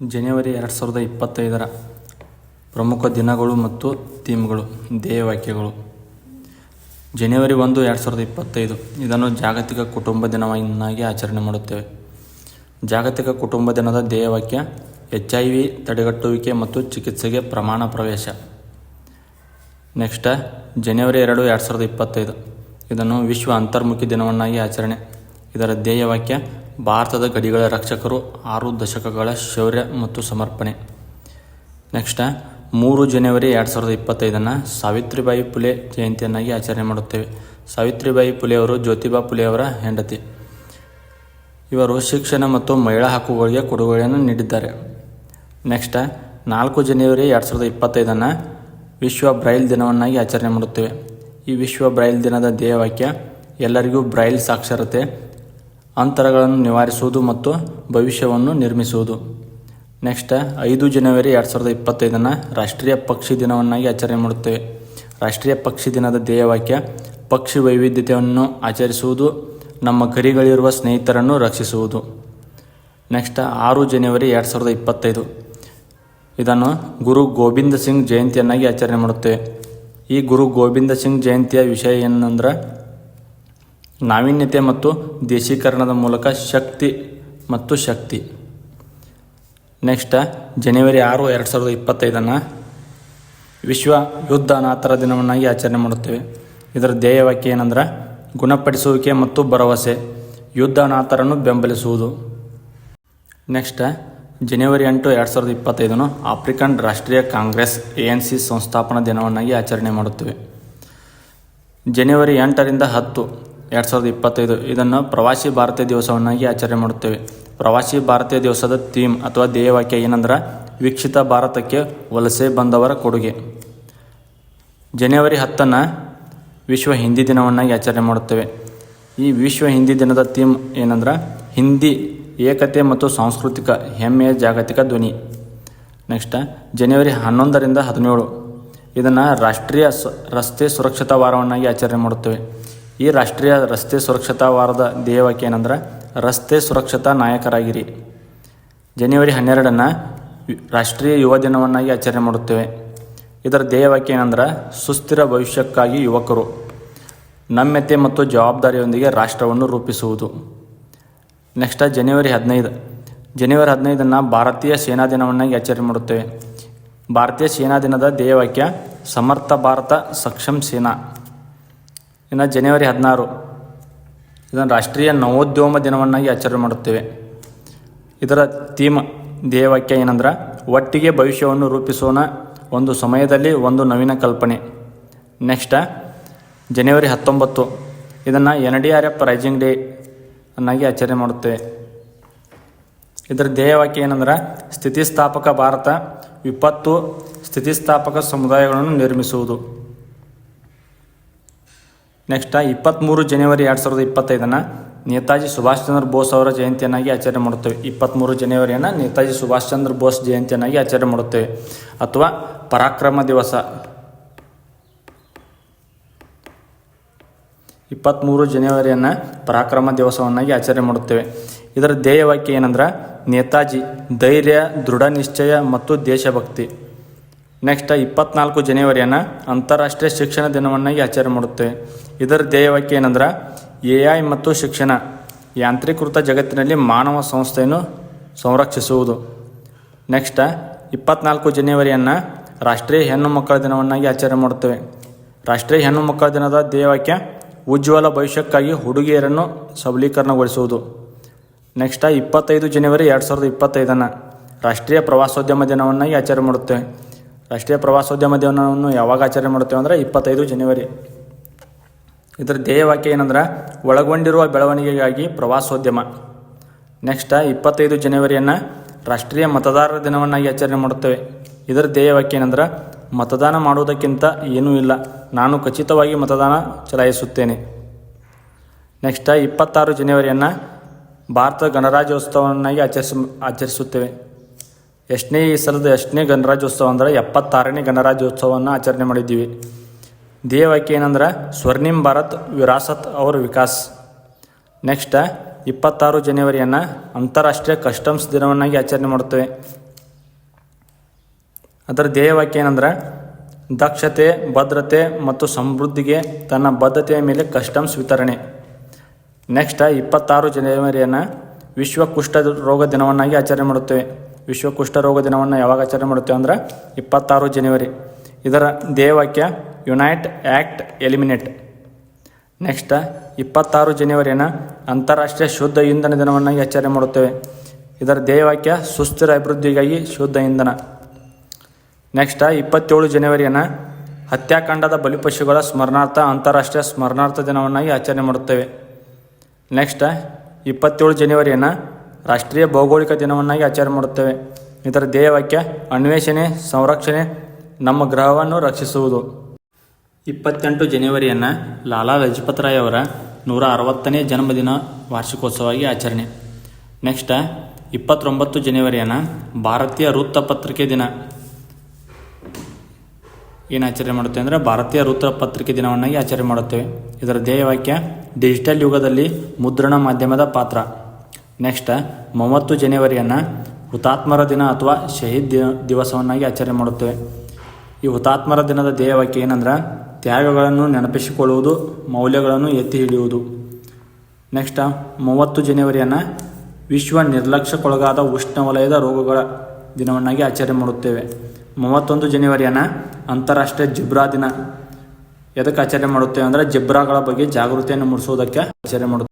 ಜನವರಿ ಎರಡು ಸಾವಿರದ ಇಪ್ಪತ್ತೈದರ ಪ್ರಮುಖ ದಿನಗಳು ಮತ್ತು ಥೀಮ್ಗಳು ಧ್ಯೇಯವಾಕ್ಯಗಳು ಜನವರಿ ಒಂದು ಎರಡು ಸಾವಿರದ ಇಪ್ಪತ್ತೈದು, ಇದನ್ನು ಜಾಗತಿಕ ಕುಟುಂಬ ದಿನವನ್ನಾಗಿ ಆಚರಣೆ ಮಾಡುತ್ತೇವೆ. ಜಾಗತಿಕ ಕುಟುಂಬ ದಿನದ ಧ್ಯೇಯವಾಕ್ಯ ಎಚ್ ಐ ವಿ ತಡೆಗಟ್ಟುವಿಕೆ ಮತ್ತು ಚಿಕಿತ್ಸೆಗೆ ಪ್ರಮಾಣ ಪ್ರವೇಶ. ನೆಕ್ಸ್ಟ್, ಜನವರಿ ಎರಡು ಎರಡು ಸಾವಿರದ ಇಪ್ಪತ್ತೈದು, ಇದನ್ನು ವಿಶ್ವ ಅಂತರ್ಮುಖಿ ದಿನವನ್ನಾಗಿ ಆಚರಣೆ. ಇದರ ಧ್ಯೇಯವಾಕ್ಯ ಭಾರತದ ಗಡಿಗಳ ರಕ್ಷಕರು ಆರು ದಶಕಗಳ ಶೌರ್ಯ ಮತ್ತು ಸಮರ್ಪಣೆ. ನೆಕ್ಸ್ಟ್ ಮೂರು ಜನವರಿ ಎರಡು ಸಾವಿರದ ಇಪ್ಪತ್ತೈದನ್ನು ಸಾವಿತ್ರಿಬಾಯಿ ಪುಲೆ ಜಯಂತಿಯನ್ನಾಗಿ ಆಚರಣೆ ಮಾಡುತ್ತೇವೆ. ಸಾವಿತ್ರಿಬಾಯಿ ಫುಲೆಯವರು ಜ್ಯೋತಿಬಾ ಫುಲೆಯವರ ಹೆಂಡತಿ. ಇವರು ಶಿಕ್ಷಣ ಮತ್ತು ಮಹಿಳಾ ಹಕ್ಕುಗಳಿಗೆ ಕೊಡುಗೆಗಳನ್ನು ನೀಡಿದ್ದಾರೆ. ನೆಕ್ಸ್ಟ್ ನಾಲ್ಕು ಜನವರಿ ಎರಡು ಸಾವಿರದ ಇಪ್ಪತ್ತೈದನ್ನು ವಿಶ್ವ ಬ್ರೈಲ್ ದಿನವನ್ನಾಗಿ ಆಚರಣೆ ಮಾಡುತ್ತೇವೆ. ಈ ವಿಶ್ವ ಬ್ರೈಲ್ ದಿನದ ಧ್ಯೇಯವಾಕ್ಯ ಎಲ್ಲರಿಗೂ ಬ್ರೈಲ್ ಸಾಕ್ಷರತೆ ಅಂತರಗಳನ್ನು ನಿವಾರಿಸುವುದು ಮತ್ತು ಭವಿಷ್ಯವನ್ನು ನಿರ್ಮಿಸುವುದು. ನೆಕ್ಸ್ಟ್, ಐದು ಜನವರಿ ಎರಡು ಸಾವಿರದ ಇಪ್ಪತ್ತೈದನ್ನು ರಾಷ್ಟ್ರೀಯ ಪಕ್ಷಿ ದಿನವನ್ನಾಗಿ ಆಚರಣೆ ಮಾಡುತ್ತೇವೆ. ರಾಷ್ಟ್ರೀಯ ಪಕ್ಷಿ ದಿನದ ಧ್ಯೇಯವಾಕ್ಯ, ಪಕ್ಷಿ ವೈವಿಧ್ಯತೆಯನ್ನು ಆಚರಿಸುವುದು, ನಮ್ಮ ಗರಿಗಳಿರುವ ಸ್ನೇಹಿತರನ್ನು ರಕ್ಷಿಸುವುದು. ನೆಕ್ಸ್ಟ್, ಆರು ಜನವರಿ ಎರಡು ಸಾವಿರದ ಇಪ್ಪತ್ತೈದು. ಇದನ್ನು ಗುರು ಗೋವಿಂದ ಸಿಂಗ್ ಜಯಂತಿಯನ್ನಾಗಿ ಆಚರಣೆ ಮಾಡುತ್ತೇವೆ. ಈ ಗುರು ಗೋವಿಂದ ಸಿಂಗ್ ಜಯಂತಿಯ ವಿಷಯ ಏನಂದ್ರೆ ನಾವೀನ್ಯತೆ ಮತ್ತು ದೇಶೀಕರಣದ ಮೂಲಕ ಶಕ್ತಿ ಮತ್ತು ಶಕ್ತಿ. ನೆಕ್ಸ್ಟ್, ಜನವರಿ ಆರು, ಎರಡು ಸಾವಿರದ ಇಪ್ಪತ್ತೈದನ್ನು ವಿಶ್ವ ಯುದ್ಧ ಅನಾಥರ ದಿನವನ್ನಾಗಿ ಆಚರಣೆ ಮಾಡುತ್ತೇವೆ. ಇದರ ಧ್ಯೇಯವಾಕ್ಯ ಏನಂದ್ರೆ, ಗುಣಪಡಿಸುವಿಕೆ ಮತ್ತು ಭರವಸೆ ಯುದ್ಧ ಅನಾಥರನ್ನು ಬೆಂಬಲಿಸುವುದು. ನೆಕ್ಸ್ಟ್, ಜನವರಿ ಎಂಟು, ಎರಡು ಸಾವಿರದ ಇಪ್ಪತ್ತೈದನ್ನು ಆಫ್ರಿಕನ್ ರಾಷ್ಟ್ರೀಯ ಕಾಂಗ್ರೆಸ್ ಎ ಎನ್ ಸಿ ಸಂಸ್ಥಾಪನಾ ದಿನವನ್ನಾಗಿ ಆಚರಣೆ ಮಾಡುತ್ತೇವೆ. ಜನವರಿ ಎಂಟರಿಂದ ಹತ್ತು ಎರಡು ಸಾವಿರದ ಇಪ್ಪತ್ತೈದು. ಇದನ್ನು ಪ್ರವಾಸಿ ಭಾರತೀಯ ದಿವಸವನ್ನಾಗಿ ಆಚರಣೆ ಮಾಡುತ್ತೇವೆ. ಪ್ರವಾಸಿ ಭಾರತೀಯ ದಿವಸದ ಥೀಮ್ ಅಥವಾ ಧ್ಯೇಯವಾಕ್ಯ ಏನಂದ್ರೆ ವೀಕ್ಷಿತ ಭಾರತಕ್ಕೆ ವಲಸೆ ಬಂದವರ ಕೊಡುಗೆ. ಜನವರಿ ಹತ್ತನ್ನು ವಿಶ್ವ ಹಿಂದಿ ದಿನವನ್ನಾಗಿ ಆಚರಣೆ ಮಾಡುತ್ತೇವೆ. ಈ ವಿಶ್ವ ಹಿಂದಿ ದಿನದ ಥೀಮ್ ಏನಂದ್ರೆ ಹಿಂದಿ ಏಕತೆ ಮತ್ತು ಸಾಂಸ್ಕೃತಿಕ ಹೆಮ್ಮೆಯ ಜಾಗತಿಕ ಧ್ವನಿ. ನೆಕ್ಸ್ಟ್, ಜನವರಿ ಹನ್ನೊಂದರಿಂದ ಹದಿನೇಳು. ಇದನ್ನು ರಾಷ್ಟ್ರೀಯ ರಸ್ತೆ ಸುರಕ್ಷತಾ ವಾರವನ್ನಾಗಿ ಆಚರಣೆ ಮಾಡುತ್ತೇವೆ. ಈ ರಾಷ್ಟ್ರೀಯ ರಸ್ತೆ ಸುರಕ್ಷತಾ ವಾರದ ಧ್ಯೇಯವಾಕ್ಯ ಏನಂದ್ರೆ, ರಸ್ತೆ ಸುರಕ್ಷತಾ ನಾಯಕರಾಗಿರಿ. ಜನವರಿ ಹನ್ನೆರಡನ್ನು ರಾಷ್ಟ್ರೀಯ ಯುವ ದಿನವನ್ನಾಗಿ ಆಚರಣೆ ಮಾಡುತ್ತೇವೆ. ಇದರ ಧ್ಯೇಯವಾಕ್ಯ ಏನಂದ್ರೆ, ಸುಸ್ಥಿರ ಭವಿಷ್ಯಕ್ಕಾಗಿ ಯುವಕರು ನಮ್ಯತೆ ಮತ್ತು ಜವಾಬ್ದಾರಿಯೊಂದಿಗೆ ರಾಷ್ಟ್ರವನ್ನು ರೂಪಿಸುವುದು. ನೆಕ್ಸ್ಟ್ ಜನವರಿ ಹದಿನೈದು. ಜನವರಿ ಹದಿನೈದನ್ನು ಭಾರತೀಯ ಸೇನಾ ದಿನವನ್ನಾಗಿ ಆಚರಣೆ ಮಾಡುತ್ತೇವೆ. ಭಾರತೀಯ ಸೇನಾ ದಿನದ ಧ್ಯೇಯವಾಕ್ಯ ಸಮರ್ಥ ಭಾರತ ಸಕ್ಷಮ್ ಸೇನಾ. ಇನ್ನು ಜನವರಿ ಹದಿನಾರು. ಇದನ್ನು ರಾಷ್ಟ್ರೀಯ ನವೋದ್ಯಮ ದಿನವನ್ನಾಗಿ ಆಚರಣೆ ಮಾಡುತ್ತೇವೆ. ಇದರ ಥೀಮ್ ಧ್ಯೇಯವಾಕ್ಯ ಏನಂದ್ರೆ, ಒಟ್ಟಿಗೆ ಭವಿಷ್ಯವನ್ನು ರೂಪಿಸೋಣ, ಒಂದು ಸಮಯದಲ್ಲಿ ಒಂದು ನವೀನ ಕಲ್ಪನೆ. ನೆಕ್ಸ್ಟ ಜನವರಿ ಹತ್ತೊಂಬತ್ತು. ಇದನ್ನು N D R F raising day ಅನ್ನಾಗಿ ಆಚರಣೆ ಮಾಡುತ್ತೇವೆ. ಇದರ ಧ್ಯೇಯವಾಕ್ಯ ಏನಂದ್ರೆ, ಸ್ಥಿತಿಸ್ಥಾಪಕ ಭಾರತ ವಿಪತ್ತು ಸ್ಥಿತಿಸ್ಥಾಪಕ ಸಮುದಾಯಗಳನ್ನು ನಿರ್ಮಿಸುವುದು. ನೆಕ್ಸ್ಟ್ ಇಪ್ಪತ್ತ್ಮೂರು ಜನವರಿ ಎರಡು ಸಾವಿರದ ಇಪ್ಪತ್ತೈದನ್ನು ನೇತಾಜಿ ಸುಭಾಷ್ ಚಂದ್ರ ಬೋಸ್ ಅವರ ಜಯಂತಿಯನ್ನಾಗಿ ಆಚರಣೆ ಮಾಡುತ್ತೇವೆ. ಇಪ್ಪತ್ತ್ಮೂರು ಜನವರಿಯನ್ನು ನೇತಾಜಿ ಸುಭಾಷ್ ಚಂದ್ರ ಬೋಸ್ ಜಯಂತಿಯನ್ನಾಗಿ ಆಚರಣೆ ಮಾಡುತ್ತೇವೆ. ಅಥವಾ ಪರಾಕ್ರಮ ದಿವಸ. ಇಪ್ಪತ್ತ್ಮೂರು ಜನವರಿಯನ್ನು ಪರಾಕ್ರಮ ದಿವಸವನ್ನಾಗಿ ಆಚರಣೆ ಮಾಡುತ್ತೇವೆ. ಇದರ ಧ್ಯೇಯವಾಕ್ಯ ಏನಂದ್ರೆ, ನೇತಾಜಿ ಧೈರ್ಯ, ದೃಢ ನಿಶ್ಚಯ ಮತ್ತು ದೇಶಭಕ್ತಿ. ನೆಕ್ಸ್ಟ್ ಇಪ್ಪತ್ನಾಲ್ಕು ಜನವರಿಯನ್ನು ಅಂತಾರಾಷ್ಟ್ರೀಯ ಶಿಕ್ಷಣ ದಿನವನ್ನಾಗಿ ಆಚರಣೆ ಮಾಡುತ್ತೇವೆ ಇದರ ಧ್ಯೇಯವಾಕ್ಯ ಏನಂದ್ರೆ, ಎ ಐ ಮತ್ತು ಶಿಕ್ಷಣ ಯಾಂತ್ರೀಕೃತ ಜಗತ್ತಿನಲ್ಲಿ ಮಾನವ ಸಂಸ್ಥೆಯನ್ನು ಸಂರಕ್ಷಿಸುವುದು. ನೆಕ್ಸ್ಟ್ ಇಪ್ಪತ್ನಾಲ್ಕು ಜನವರಿಯನ್ನು ರಾಷ್ಟ್ರೀಯ ಹೆಣ್ಣು ಮಕ್ಕಳ ದಿನವನ್ನಾಗಿ ಆಚರಣೆ ಮಾಡುತ್ತೇವೆ. ರಾಷ್ಟ್ರೀಯ ಹೆಣ್ಣು ಮಕ್ಕಳ ದಿನದ ಧ್ಯೇಯವಾಕ್ಯ, ಉಜ್ವಲ ಭವಿಷ್ಯಕ್ಕಾಗಿ ಹುಡುಗಿಯರನ್ನು ಸಬಲೀಕರಣಗೊಳಿಸುವುದು. ನೆಕ್ಸ್ಟ್ ಇಪ್ಪತ್ತೈದು ಜನವರಿ ಎರಡು ಸಾವಿರದ ಇಪ್ಪತ್ತೈದನ್ನು ರಾಷ್ಟ್ರೀಯ ಪ್ರವಾಸೋದ್ಯಮ ದಿನವನ್ನಾಗಿ ಆಚರಣೆ ಮಾಡುತ್ತೇವೆ. ರಾಷ್ಟ್ರೀಯ ಪ್ರವಾಸೋದ್ಯಮ ದಿನವನ್ನು ಯಾವಾಗ ಆಚರಣೆ ಮಾಡುತ್ತೇವೆ ಅಂದರೆ ಇಪ್ಪತ್ತೈದು ಜನವರಿ. ಇದರ ಧ್ಯೇಯವಾಕ್ಯ ಏನಂದ್ರೆ, ಒಳಗೊಂಡಿರುವ ಬೆಳವಣಿಗೆಗಾಗಿ ಪ್ರವಾಸೋದ್ಯಮ. ನೆಕ್ಸ್ಟ್ ಇಪ್ಪತ್ತೈದು ಜನವರಿಯನ್ನು ರಾಷ್ಟ್ರೀಯ ಮತದಾರರ ದಿನವನ್ನಾಗಿ ಆಚರಣೆ ಮಾಡುತ್ತೇವೆ. ಇದರ ಧ್ಯೇಯವಾಕ್ಯ ಏನಂದ್ರೆ, ಮತದಾನ ಮಾಡುವುದಕ್ಕಿಂತ ಏನೂ ಇಲ್ಲ. ನಾನು ಖಚಿತವಾಗಿ ಮತದಾನ ಚಲಾಯಿಸುತ್ತೇನೆ. ನೆಕ್ಸ್ಟ್ ಇಪ್ಪತ್ತಾರು ಜನವರಿಯನ್ನು ಭಾರತ ಗಣರಾಜ್ಯೋತ್ಸವವನ್ನಾಗಿ ಆಚರಿಸ, ಆಚರಿಸುತ್ತೇವೆ. ಎಷ್ಟನೇ ಈ ಸಲದ ಎಷ್ಟನೇ ಗಣರಾಜ್ಯೋತ್ಸವ ಅಂದರೆ ಎಪ್ಪತ್ತಾರನೇ ಗಣರಾಜ್ಯೋತ್ಸವವನ್ನು ಆಚರಣೆ ಮಾಡಿದ್ದೀವಿ. ಧ್ಯೇಯವಾಕ್ಯ ಏನಂದ್ರೆ ಸ್ವರ್ಣಿಂ ಭಾರತ್ ವಿರಾಸತ್ ಅವರ ವಿಕಾಸ್. ನೆಕ್ಸ್ಟ್ ಇಪ್ಪತ್ತಾರು ಜನವರಿಯನ್ನು ಅಂತಾರಾಷ್ಟ್ರೀಯ ಕಸ್ಟಮ್ಸ್ ದಿನವನ್ನಾಗಿ ಆಚರಣೆ ಮಾಡುತ್ತೇವೆ. ಅದರ ಧ್ಯೇಯವಾಕ್ಯ ಏನಂದ್ರೆ ದಕ್ಷತೆ, ಭದ್ರತೆ ಮತ್ತು ಸಮೃದ್ಧಿಗೆ ತನ್ನ ಬದ್ಧತೆಯ ಮೇಲೆ ಕಸ್ಟಮ್ಸ್ ವಿತರಣೆ. ನೆಕ್ಸ್ಟ್ ಇಪ್ಪತ್ತಾರು ಜನವರಿಯನ್ನು ವಿಶ್ವ ಕುಷ್ಠ ರೋಗ ದಿನವನ್ನಾಗಿ ಆಚರಣೆ ಮಾಡುತ್ತೇವೆ. ವಿಶ್ವ ಕುಷ್ಠರೋಗ ದಿನವನ್ನು ಯಾವಾಗ ಆಚರಣೆ ಮಾಡುತ್ತೇವೆ ಅಂದ್ರೆ ಇಪ್ಪತ್ತಾರು ಜನವರಿ. ಇದರ ದೇವಾಕ್ಯ ಯುನೈಟ್ ಆ್ಯಕ್ಟ್ ಎಲಿಮಿನೇಟ್ ನೆಕ್ಸ್ಟ್ ಇಪ್ಪತ್ತಾರು ಜನವರಿಯನ್ನು ಅಂತಾರಾಷ್ಟ್ರೀಯ ಶುದ್ಧ ಇಂಧನ ದಿನವನ್ನಾಗಿ ಆಚರಣೆ ಮಾಡುತ್ತೇವೆ. ಇದರ ಧ್ಯೇಯವಾಕ್ಯ ಸುಸ್ಥಿರ ಅಭಿವೃದ್ಧಿಗಾಗಿ ಶುದ್ಧ ಇಂಧನ. ನೆಕ್ಸ್ಟ್ ಇಪ್ಪತ್ತೇಳು ಜನವರಿಯನ್ನು ಹತ್ಯಾಕಾಂಡದ ಬಲಿಪಶುಗಳ ಸ್ಮರಣಾರ್ಥ ಅಂತಾರಾಷ್ಟ್ರೀಯ ಸ್ಮರಣಾರ್ಥ ದಿನವನ್ನಾಗಿ ಆಚರಣೆ ಮಾಡುತ್ತೇವೆ. ನೆಕ್ಸ್ಟ್ ಇಪ್ಪತ್ತೇಳು ಜನವರಿಯನ್ನು ರಾಷ್ಟ್ರೀಯ ಭೌಗೋಳಿಕ ದಿನವನ್ನಾಗಿ ಆಚರಣೆ ಮಾಡುತ್ತೇವೆ. ಇದರ ಧ್ಯೇಯವಾಕ್ಯ, ಅನ್ವೇಷಣೆ, ಸಂರಕ್ಷಣೆ, ನಮ್ಮ ಗ್ರಹವನ್ನು ರಕ್ಷಿಸುವುದು. ಇಪ್ಪತ್ತೆಂಟು ಜನವರಿಯನ್ನು ಲಾಲಾ ಲಜಪತ್ ರಾಯ್ ಅವರ ನೂರ ಅರವತ್ತನೇ ಜನ್ಮದಿನ ವಾರ್ಷಿಕೋತ್ಸವವಾಗಿ ಆಚರಣೆ. ನೆಕ್ಸ್ಟ್, ಇಪ್ಪತ್ತೊಂಬತ್ತು ಜನವರಿಯನ್ನು ಭಾರತೀಯ ವೃತ್ತಪತ್ರಿಕೆ ದಿನ. ಏನು ಆಚರಣೆ ಮಾಡುತ್ತೆ ಅಂದರೆ ಭಾರತೀಯ ವೃತ್ತಪತ್ರಿಕೆ ದಿನವನ್ನಾಗಿ ಆಚರಣೆ ಮಾಡುತ್ತೇವೆ. ಇದರ ಧ್ಯೇಯವಾಕ್ಯ, ಡಿಜಿಟಲ್ ಯುಗದಲ್ಲಿ ಮುದ್ರಣ ಮಾಧ್ಯಮದ ಪಾತ್ರ. ನೆಕ್ಸ್ಟ್ ಮೂವತ್ತು ಜನವರಿಯನ್ನು ಹುತಾತ್ಮರ ದಿನ ಅಥವಾ ಶಹೀದ್ ದಿವಸವನ್ನಾಗಿ ಆಚರಣೆ ಮಾಡುತ್ತೇವೆ. ಈ ಹುತಾತ್ಮರ ದಿನದ ಧ್ಯೇಯವಾಕ್ಯ ಏನಂದ್ರೆ, ತ್ಯಾಗಗಳನ್ನು ನೆನಪಿಸಿಕೊಳ್ಳುವುದು, ಮೌಲ್ಯಗಳನ್ನು ಎತ್ತಿ ಹಿಡಿಯುವುದು. ನೆಕ್ಸ್ಟ್ ಮೂವತ್ತು ಜನವರಿಯನ್ನು ವಿಶ್ವ ನಿರ್ಲಕ್ಷ್ಯಕ್ಕೊಳಗಾದ ಉಷ್ಣವಲಯದ ರೋಗಗಳ ದಿನವನ್ನಾಗಿ ಆಚರಣೆ ಮಾಡುತ್ತೇವೆ. ಮೂವತ್ತೊಂದು ಜನವರಿಯನ್ನು ಅಂತಾರಾಷ್ಟ್ರೀಯ ಜಿಬ್ರಾ ದಿನ. ಎದಕ್ಕೆ ಆಚರಣೆ ಮಾಡುತ್ತೇವೆ ಅಂದರೆ, ಜಿಬ್ರಾಗಳ ಬಗ್ಗೆ ಜಾಗೃತಿಯನ್ನು ಮೂಡಿಸುವುದಕ್ಕೆ ಆಚರಣೆ ಮಾಡುತ್ತೇವೆ.